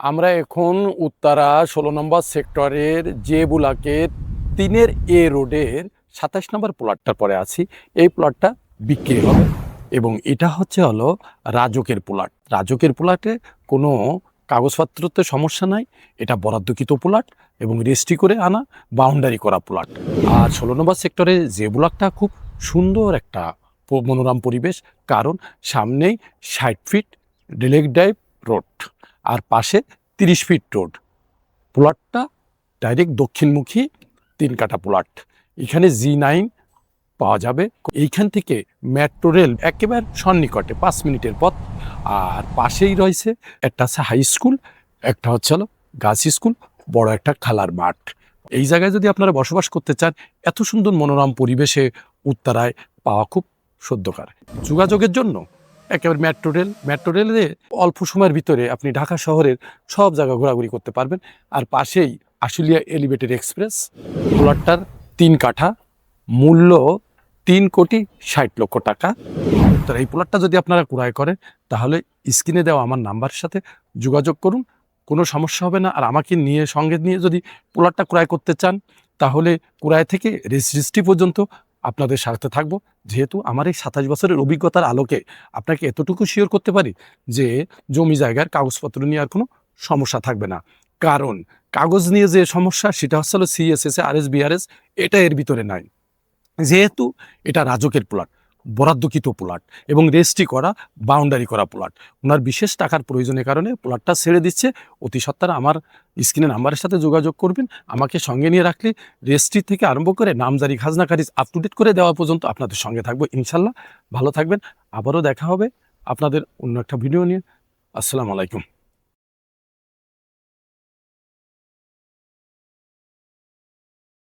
আমরা এখন উত্তরা ষোলো নম্বর সেক্টরের যে বুলাকের তিনের এ রোডের সাতাশ নম্বর প্লটটার পরে আছি। এই প্লটটা বিক্রি হবে এবং এটা হচ্ছে হলো রাজকের প্লট রাজকের প্লটে কোনো কাগজপত্রতে সমস্যা নাই, এটা বরাদ্দকৃত প্লট এবং রেজিস্ট্রি করে আনা বাউন্ডারি করা প্লট আর ষোলো নম্বর সেক্টরে যে ব্লকটা খুব সুন্দর একটা মনোরম পরিবেশ, কারণ সামনেই ষাট ফিট রিলেক ড্রাইভ রোড আর পাশে তিরিশ ফিট রোড। প্লটটা ডাইরেক্ট দক্ষিণমুখী তিন কাটা প্লট। এখানে জি নাইন পাওয়া যাবে। এইখান থেকে মেট্রো রেল একেবারে সন্নিকটে, পাঁচ মিনিটের পথ। আর পাশেই রয়েছে একটা আছে হাই স্কুল, একটা হচ্ছে হলো গার্লস স্কুল, বড় একটা খেলার মাঠ। এই জায়গায় যদি আপনারা বসবাস করতে চান, এত সুন্দর মনোরম পরিবেশে উত্তরায় পাওয়া খুব সদ্যকার। যোগাযোগের জন্য একেবারে মেট্রো রেল মেট্রো রেলে অল্প সময়ের ভিতরে আপনি ঢাকা শহরের সব জায়গা ঘোরাঘুরি করতে পারবেন। আর পাশেই আশুলিয়া এলিভেটেড এক্সপ্রেস প্লটটার তিন কাঠা, মূল্য তিন কোটি ষাট লক্ষ টাকা। তো এই প্লটটা যদি আপনারা ক্রয় করেন, তাহলে স্ক্রিনে দেওয়া আমার নাম্বারের সাথে যোগাযোগ করুন, কোনো সমস্যা হবে না। আর আমাকে নিয়ে সঙ্গে নিয়ে যদি প্লটটা ক্রয় করতে চান, তাহলে ক্রয় থেকে রেজিস্ট্রি পর্যন্ত আপনাদের স্বার্থে থাকব। যেহেতু আমার এই সাতাশ বছরের অভিজ্ঞতার আলোকে আপনাকে এতটুকু শিওর করতে পারি যে জমি জায়গার কাগজপত্র নিয়ে আর কোনো সমস্যা থাকবে না। কারণ কাগজ নিয়ে যে সমস্যা, সেটা হচ্ছে সিএসএস আর এস বিআরএস এটা এর ভিতরে নাই। যেহেতু এটা রাজকের প্লট বরাদ্দকৃত প্লট এবং রেজিস্ট্রি করা বাউন্ডারি করা প্লট। ওনার বিশেষ টাকার প্রয়োজনের কারণে প্লটটা ছেড়ে দিচ্ছে। অতি সত্তর আমার স্ক্রিনে নাম্বারের সাথে যোগাযোগ করবেন। আমাকে সঙ্গে নিয়ে রাখলে রেজিস্ট্রি থেকে আরম্ভ করে নামজারি খাজনা খারিজ আপ টু ডেট করে দেওয়া পর্যন্ত আপনাদের সঙ্গে থাকব ইনশাল্লাহ। ভালো থাকবেন। আবারও দেখা হবে আপনাদের অন্য একটা ভিডিও নিয়ে। আসসালামু আলাইকুম।